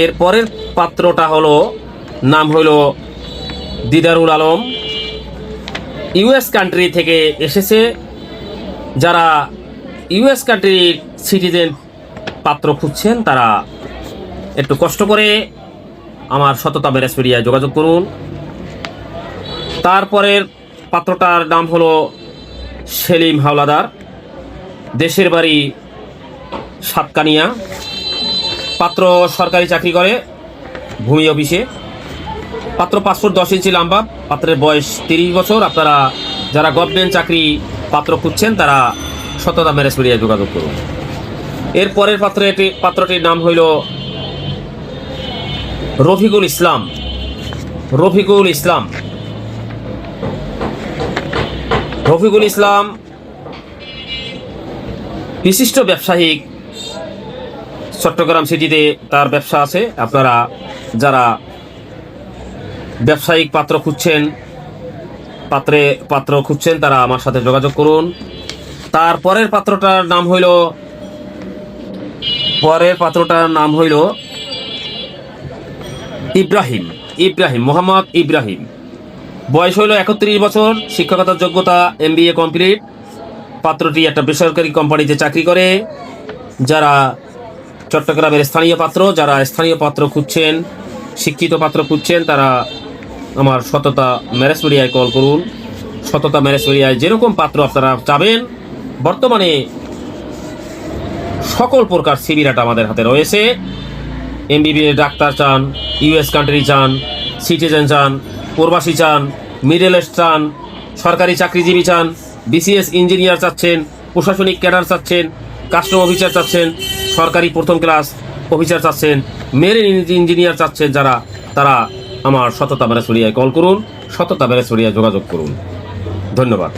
এর পরের পাত্রটা হলো, নাম হলো দিদারুল আলম। ইউএস কান্ট্রি থেকে এসেছে, যারা ইউএস কান্ট্রির সিটিজেন পাত্র খুঁজছেন, তারা একটু কষ্ট করে আমার সততা ব্যারেজ মিডিয়ায় যোগাযোগ করুন। তারপরের পাত্রটার নাম হলো সেলিম হাওলাদার, দেশের বাড়ি সাতকানিয়া। পাত্র সরকারি চাকরি করে ভূমি অফিসে। পাত্র পাঁচ ফুট দশ ইঞ্চি লম্বা, পাত্রের বয়স তিরিশ বছর। আপনারা যারা গভর্নমেন্ট চাকরি পাত্র খুঁজছেন, তারা সততা ম্যারেজ মিডিয়ায় যোগাযোগ করুন। এর পরের পাত্রটি পাত্রটির নাম হইল রফিকুল ইসলাম। রফিকুল ইসলাম। রফিকুল ইসলাম বিশিষ্ট ব্যবসায়িক চট্টগ্রাম সিটিতে তার ব্যবসা আছে। আপনারা যারা ব্যবসায়িক পাত্র খুঁজছেন, পাত্রে পাত্র খুঁজছেন, তারা আমার সাথে যোগাযোগ করুন। তারপরের পাত্রটার নাম হইল, পরের পাত্রটার নাম হইল ইব্রাহিম ইব্রাহিম, মোহাম্মদ ইব্রাহিম। বয়স হইল একত্রিশ বছর শিক্ষকতার যোগ্যতা এম কমপ্লিট। পাত্রটি একটা বেসরকারি কোম্পানিতে চাকরি করে। যারা চট্টগ্রামের স্থানীয় পাত্র, যারা স্থানীয় পাত্র খুঁজছেন, শিক্ষিত পাত্র খুঁজছেন, তারা আমার সততা ম্যারেজ মিডিয়ায় কল করুন। সততা ম্যারেজ মিডিয়ায় যেরকম পাত্র আপনারা চাবেন, বর্তমানে সকল প্রকার সিবিরাটা আমাদের হাতে রয়েছে। এমবিবিএস ডাক্তার চান, ইউএস কান্ট্রি চান, সিটিজেন চান, প্রবাসী চান, মিডল চান, সরকারি চাকরিজীবী চান, বিসিএস ইঞ্জিনিয়ার চাচ্ছেন, প্রশাসনিক ক্যাডার চাচ্ছেন, কাস্টম অফিসার চাচ্ছেন সরকারি প্রথম ক্লাস অফিসার চাচ্ছেন মেরিন ইঞ্জিনিয়ার চাচ্ছেন যারা, তারা আমার সততা ব্যারেসরিয়ায় কল করুন, সততা বেড়া ছড়িয়ায় যোগাযোগ করুন। ধন্যবাদ।